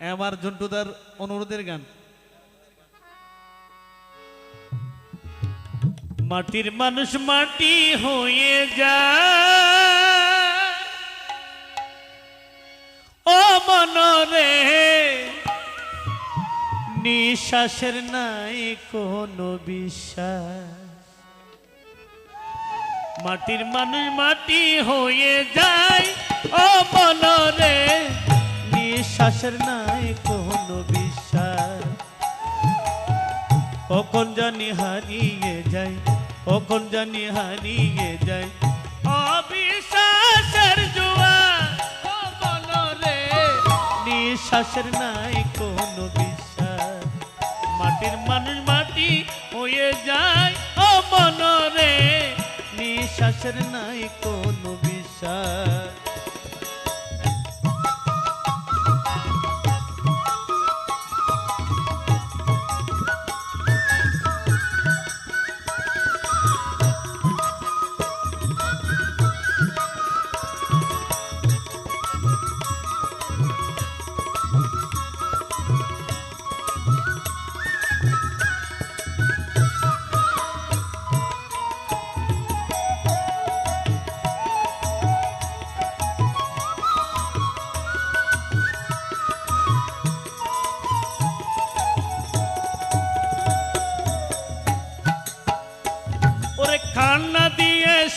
আমার জন্টুদার অনুরোধের গান। মাটির মানুষ মাটি হয়ে যায়। ও মনরে, নিঃশ্বাসের নাই কোনো বিশ্বাস। মাটির মানুষ মাটি হয়ে যায়। ও মনরে নিঃশ্বাসের নাই কোনো বিশ্বাস। কখন জানি হারিয়ে যায় কখন জানি হারিয়ে যায় অবিশ্বাসের জুয়া মনরে নিঃশ্বাসের নাই কোনো বিশ্বাস। মাটির মানুষ মাটি হয়ে যায়, ও মনরে। নিঃশ্বাসের নাই কোনো বিশ্বাস।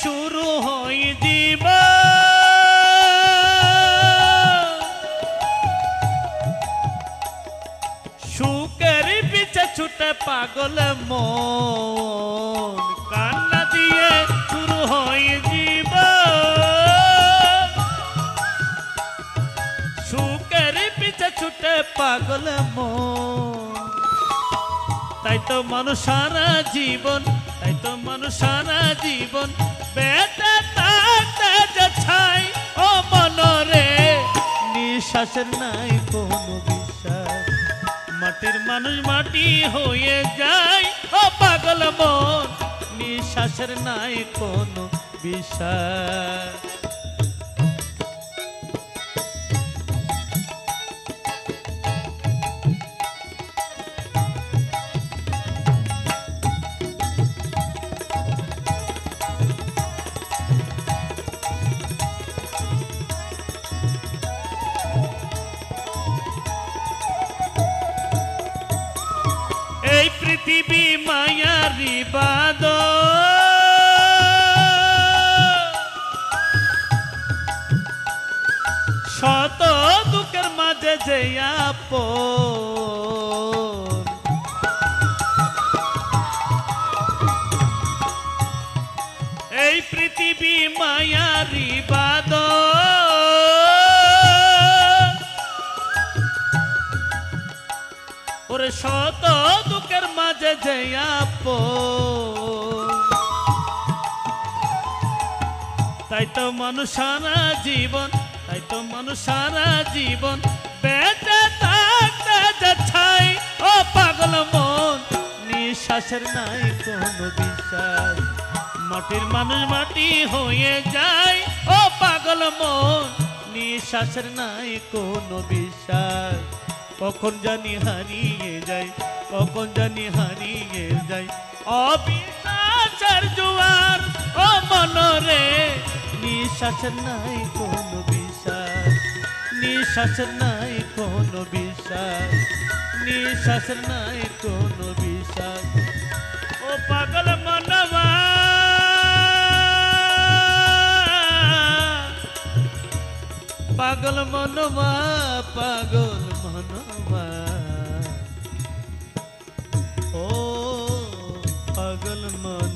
শুরু হই জীব সুখের পিছে ছুটে পাগল কান্না দিয়ে পিছে ছুটে পাগল মন, তাই তো মানুষ সারা জীবন, তাই তো মানুষ সারা জীবন বেঁচে থাকতে যে ছাই, ও মনরে। নিঃশ্বাসের নাই কোনো বিশ্বাস মাটির মানুষ মাটি হয়ে যায়, ও পাগল মন। নিঃশ্বাসের নাই কোনো বিশ্বাস পৃথিবী মায়ারি বাদ শত দুঃখের মাঝে যে আপন শত দুঃখের মাঝে যে আপন। তাই তো মানুষ সারা জীবন, তাই তো মানুষ সারা জীবন, বেঁচে থাকতে যে ছাই ও পাগল মন, নিঃশ্বাসের নাই কোনো বিশ্বাস মাটির মানুষ মাটি হয়ে যায়, ও পাগল মন, নিঃশ্বাসের নাই কোনো বিশ্বাস কখন জানি হারিয়ে যায় কখন জানি হারিয়ে যায় অবিশ্বাসের জোয়ার, ও মনরে নিঃশ্বাসের নাই কোনো বিশ্বাস নিঃশ্বাসের নাই কোনো বিশ্বাস নিঃশ্বাসের নাই কোনো বিশ্বাস। ও পাগল মনবা পাগল মনবা, পাগল মনবা ও পাগল মনবা